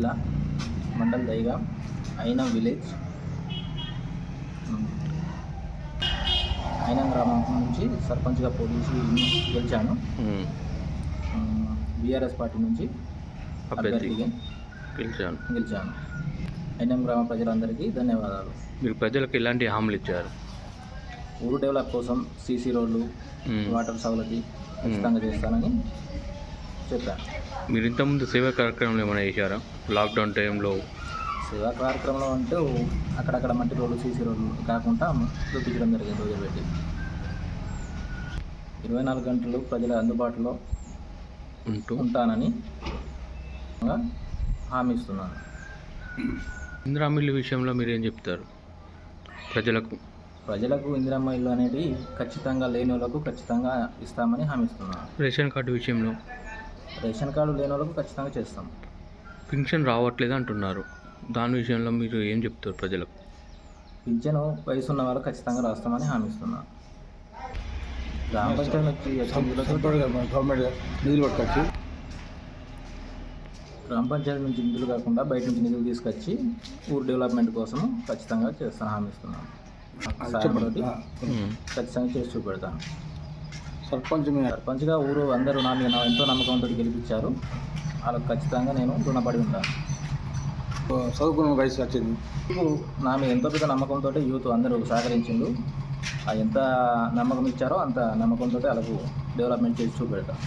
దైగా మండల్ దైగా అయినం విలేజ్. అయినం గ్రామం నుంచి సర్పంచ్గా పోటీసి గెలిచాను. బీఆర్ఎస్ పార్టీ నుంచి అభ్యర్థిగా గెలిచాను. గెలిచాను. అయినం గ్రామ ప్రజలందరికీ ధన్యవాదాలు. మీరు ప్రజలకు ఎలాంటి హామీలు ఇచ్చారు? ఊరు డెవలప్ కోసం సీసీ రోడ్లు. వాటర్ సౌలతి ఖచ్చితంగా చేస్తానని చెప్పాను మీరు ఇంతకుముందు సేవా కార్యక్రమాలు ఏమైనా చేశారా? లాక్డౌన్ టైంలో? సేవా కార్యక్రమంలో అంటే అక్కడక్కడ మట్టి రోడ్లు సీసీ రోడ్లు కాకుండా చూపించడం జరిగింది రోజు పెట్టి. ఇరవై నాలుగు గంటలు ప్రజల అందుబాటులో ఉంటూ ఉంటానని హామీ ఇస్తున్నాను. ఇందిరా మిల్లు విషయంలో మీరు ఏం చెప్తారు? ప్రజలకు? ప్రజలకు ఇందిరమ్మ ఇల్లు అనేది ఖచ్చితంగా లేని వాళ్ళకు ఖచ్చితంగా ఇస్తామని హామీ ఇస్తున్నాను. రేషన్ కార్డు విషయంలో? రేషన్ కార్డు లేని వాళ్ళకు ఖచ్చితంగా చేస్తాం. పింఛన్ రావట్లేదు అంటున్నారు. దాని విషయంలో మీరు ఏం చెప్తారు ప్రజలకు? పింఛను వయసు ఉన్న వాళ్ళకు ఖచ్చితంగా రాస్తామని హామీ ఇస్తున్నాను గ్రామ పంచాయతీ నిధులు పట్టుకొచ్చి. గ్రామ పంచాయతీ నుంచి నిధులు కాకుండా బయట నుంచి నిధులు తీసుకొచ్చి ఊరు డెవలప్మెంట్ కోసం ఖచ్చితంగా చేస్తాను హామీ ఇస్తున్నాను. ఖచ్చితంగా చేసి చూపెడతాను. సర్పంచ్ మీద సర్పంచ్గా ఊరు అందరూ నా మీద ఎంతో నమ్మకంతో గెలిపించారు. వాళ్ళకి ఖచ్చితంగా నేను రుణపడి ఉంటాను చదువుకున్న వయసు వచ్చింది ఇప్పుడు నా మీద ఎంతో పెద్ద నమ్మకంతో యూత్ అందరూ సహకరించిండు. ఎంత నమ్మకం ఇచ్చారో అంత నమ్మకంతో వాళ్ళకు డెవలప్మెంట్ చేసి చూపెడతాను